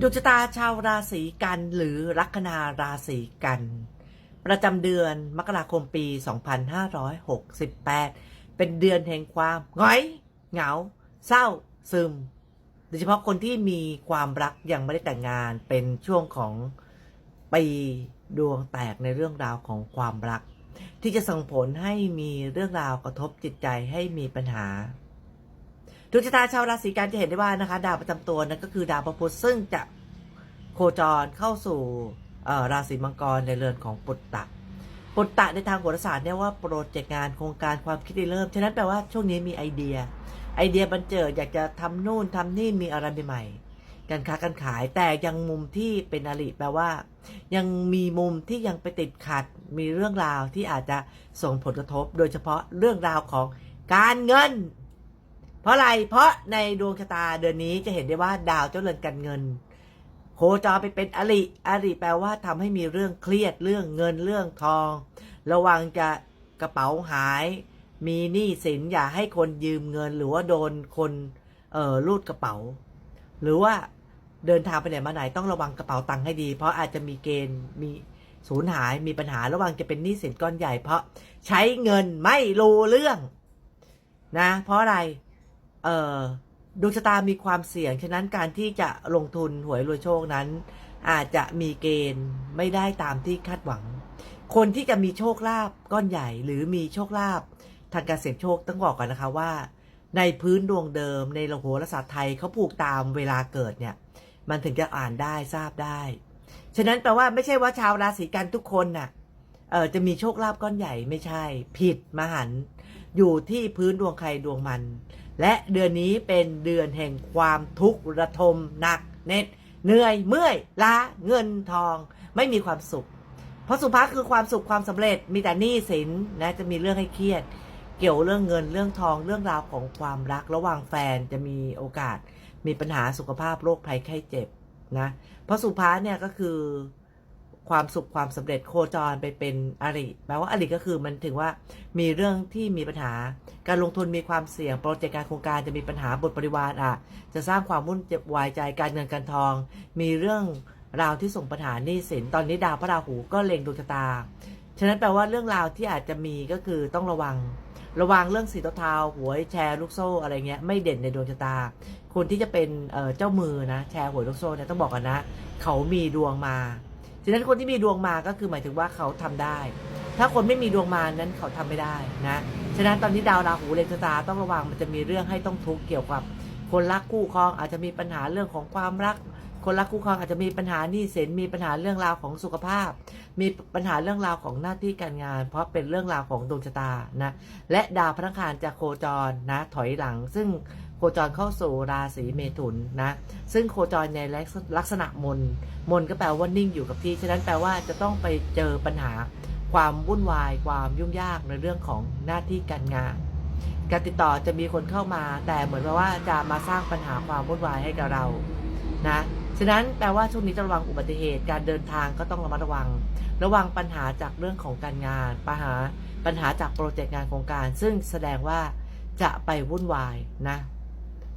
ดวงชะตาชาวราศีกันหรือลัคนาราศีกัน ประจำเดือนมกราคมปี 2568 เป็นเดือนแห่งความหงอย เหงา เศร้า ซึม โดยเฉพาะคนที่มีความรักยังไม่ได้แต่งงานเป็นช่วงของปีดวงแตกในเรื่องราวของความรัก ที่จะส่งผลให้มีเรื่องราวกระทบจิตใจให้มีปัญหา ดวงชะตาชาวราศีกันจะเห็นได้ว่านะคะ ดาวประจำตัวนั้นก็คือดาวพระพุธซึ่งจะโคจรเข้าสู่ราศีมังกรในเรือนของปุตตะ ปุตตะในทางโหราศาสตร์เนี่ยว่าโปรเจกต์งานโครงการความคิดเริ่ม ฉะนั้นแปลว่าช่วงนี้มีไอเดีย ไอเดียบันเจิดอยากจะทำนู่นทำนี่มีอะไรใหม่ๆการค้าการขายแต่ยังมุมที่เป็นอริแปลว่า ยังมีมุมที่ยังไปติดขัดมีเรื่องราวที่อาจจะส่งผลกระทบ โดยเฉพาะเรื่องราวของการเงิน ราะอะไร เพราะในดวงชะตาเดือนนี้จะเห็นได้ว่าดาวเจ้าเรือนการเงิน โคจรไปเป็นอริอริแปลว่าทำให้มีเรื่องเครียดเรื่องเงินเรื่องทอง ระวังจะกระเป๋าหาย มีหนี้สินอย่าให้คนยืมเงิน หรือว่าโดนคนเอ่อรูดกระเป๋า หรือว่าเดินทางไปไหนมาไหนต้องระวังกระเป๋าตังค์ให้ดี เพราะอาจจะมีเกณฑ์มีสูญหายมีปัญหาระวังจะเป็นหนี้สินก้อนใหญ่ เพราะใช้เงินไม่รู้เรื่อง นะ เพราะอะไร เอ่อดวงชะตามีความเสี่ยง ฉะนั้นการที่จะลงทุนหวยรวยโชคนั้น อาจจะมีเกณฑ์ไม่ได้ตามที่คาดหวัง คนที่จะมีโชคลาภก้อนใหญ่หรือมีโชคลาภทางการเสี่ยงโชคต้องบอกก่อนนะคะว่า ในพื้นดวงเดิมในโหราศาสตร์ไทยเขาผูกตามเวลาเกิดเนี่ย มันถึงจะอ่านได้ทราบได้ ฉะนั้นแปลว่าไม่ใช่ว่าชาวราศีกันทุกคนน่ะเออจะมีโชคลาภก้อนใหญ่ไม่ใช่ ผิดมหัน อยู่ที่พื้นดวงใครดวงมัน และเดือนนี้เป็นเดือนแห่งความทุกข์ระทมหนักเน็ดเหนื่อยเมื่อยล้าเงินทอง ไม่มีความสุข เพราะสุภาคือความสุขความสำเร็จมีแต่หนี้สินนะจะมีเรื่องให้เครียด เกี่ยวเรื่องเงินเรื่องทองเรื่องราวของความรักระหว่างแฟนจะมีโอกาส มีปัญหาสุขภาพโรคภัยไข้เจ็บนะเพราะสุภาเนี่ยก็คือ ความสุขความสำเร็จโคจรไปเป็นอริแปลว่าอริก็คือมันถึงว่ามีเรื่องที่มีปัญหา การลงทุนมีความเสี่ยงโปรเจกต์การโครงการจะมีปัญหาบทบริวารอะ จะสร้างความวุ่นวายใจการเงินการทอง มีเรื่องราวที่ส่งปัญหาหนี้สินตอนนี้ดาวพระราหูก็เล็งดวงชะตา ฉะนั้นแปลว่าเรื่องราวที่อาจจะมีก็คือต้องระวังระวังเรื่องสีเทาหวยแชร์ลูกโซ่อะไรเงี้ยไม่เด่นในดวงชะตา คนที่จะเป็นเอ่อเจ้ามือนะแชร์หวยลูกโซ่เนี่ยต้องบอกกันนะ เขามีดวงมา ฉะนั้นคนที่มีดวงมาก็คือหมายถึงว่าเขาทำได้ ถ้าคนไม่มีดวงมานั้นเขาทำไม่ได้นะ ฉะนั้นตอนนี้ดาวราหูเลนชะตาต้องระวังมันจะมีเรื่องให้ต้องทุกข์เกี่ยวกับ คนรักคู่ครองอาจจะมีปัญหาเรื่องของความรัก คนรักคู่ครองอาจจะมีปัญหาหนี้สินมีปัญหาเรื่องราวของสุขภาพ มีปัญหาเรื่องราวของหน้าที่การงาน เพราะเป็นเรื่องราวของดวงชะตานะ และดาวพระอังคารจะโคจรนะถอยหลังซึ่ง โคจรเข้าสู่ราศีเมถุนนะ ซึ่งโคจรในลักษณะมน มนก็แปลว่านิ่งอยู่กับที่ ฉะนั้นแปลว่าจะต้องไปเจอปัญหา ความวุ่นวาย ความยุ่งยากในเรื่องของหน้าที่การงาน การติดต่อจะมีคนเข้ามา แต่เหมือนว่าจะมาสร้างปัญหาความวุ่นวายให้กับเรา นะ ฉะนั้นแปลว่าช่วงนี้ต้องระวังอุบัติเหตุ การเดินทางก็ต้องระมัดระวัง ระวังปัญหาจากเรื่องของการงาน ปัญหา ปัญหาจากโปรเจกต์งานโครงการ ซึ่งแสดงว่าจะไปวุ่นวายนะ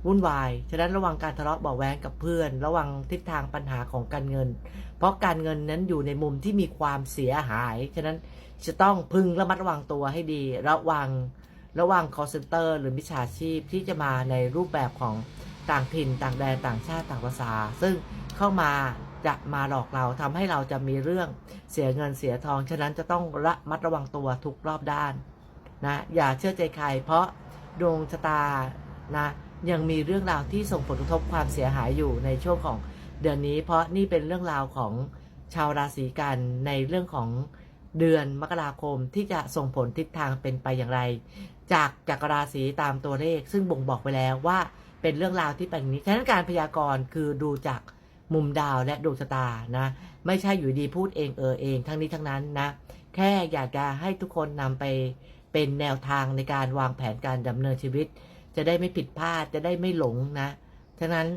วุ่นวาย ฉะนั้นระวังการทะเลาะเบาแวงกับเพื่อน ระวังทิศทางปัญหาของการเงิน เพราะการเงินนั้นอยู่ในมุมที่มีความเสียหาย ฉะนั้นจะต้องพึงระมัดระวังตัวให้ดี ระวังระวัง call center หรือมิจฉาชีพที่จะมาในรูปแบบของต่างถิ่น ต่างแดน ต่างชาติ ต่างภาษา ซึ่งเข้ามาจะมาหลอกเราทำให้เราจะมีเรื่องเสียเงินเสียทอง ฉะนั้นจะต้องระมัดระวังตัวทุกรอบด้านนะ อย่าเชื่อใจใคร เพราะดวงชะตานะ ยังมีเรื่องราวที่ส่งผลกระทบความเสียหายอยู่ในช่วงของเดือนนี้ เพราะนี่เป็นเรื่องราวของชาวราศีกันในเรื่องของเดือนมกราคมที่จะส่งผลทิศทางเป็นไปอย่างไร จากจักรราศีตามตัวเลข ซึ่งบ่งบอกไปแล้วว่าเป็นเรื่องราวที่เป็นนี้ฉะนั้นการพยากรณ์คือดูจากมุมดาวและดวงชะตานะไม่ใช่อยู่ดีพูดเองเออเองทั้งนี้ทั้งนั้นนะแค่อยากจะให้ทุกคนนำไปเป็นแนวทางในการวางแผนการดำเนินชีวิต จะได้ไม่ผิดพลาดจะได้ไม่หลงนะ ฉะนั้น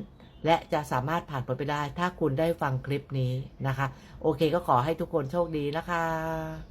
และจะสามารถผ่านพ้นไปได้ ถ้าคุณได้ฟังคลิปนี้นะคะ โอเคก็ขอให้ทุกคนโชคดีนะคะ